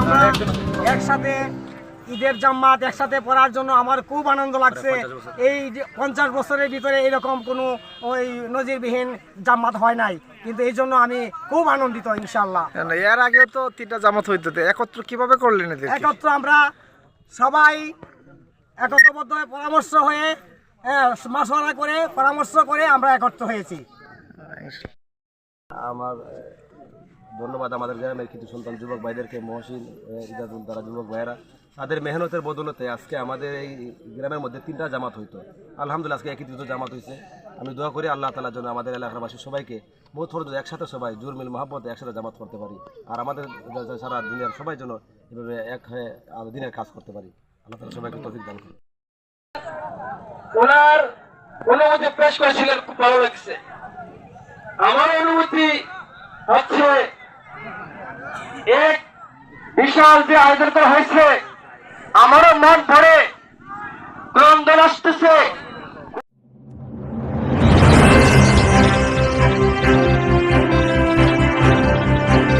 আমরা একসাথে ঈদের জাম্মাত একসাথে পড়ার জন্য আমার খুব আনন্দ লাগছে। এই যে পঞ্চাশ বছরের ভিতরে এরকম কোনো ওই নজিরবিহীন জাম্মাত হয় নাই। কিন্তু এই জন্য আমি খুব আনন্দিত ইনশাল্লাহ এর আগেও তো তিনটা জামাত হইতে। একত্র কীভাবে করলেন একত্র আমরা সবাই একত্রবদ্ধ হয়ে পরামর্শ হয়ে মাসোয়ারা করে পরামর্শ করে আমরা একত্র হয়েছি। আমার ধন্যবাদ আমাদের গ্রামের কিছু সন্তান যুবক ভাইদেরকে, মহসিন ইজাজুল তারা যুবক ভাইয়েরা। তাদের মেহনতের বদলতে আজকে আমাদের এই গ্রামের মধ্যে তিনটা জামাত হইতো। আলহামদুলিল্লাহ, আজকে একত্রিত জামাত হয়েছে আমি দোয়া করি আল্লাহ তালার জন্য আমাদের এলাকাবাসী সবাইকে বহুত ফরজ একসাথে সবাই জুরমিল মহাব্বত একসাথে জামাত করতে পারি। আর আমাদের সারা দুনিয়ার সবাই যেন এভাবে এক হয়ে দিনের কাজ করতে পারি। আল্লাহ তালা সবাইকে তফিক দান করি আমার অনুমতি হচ্ছে এক বিশাল যে আয়োজন করা হয়েছে আমারও মন ভরে ক্রন্দন আসতেছে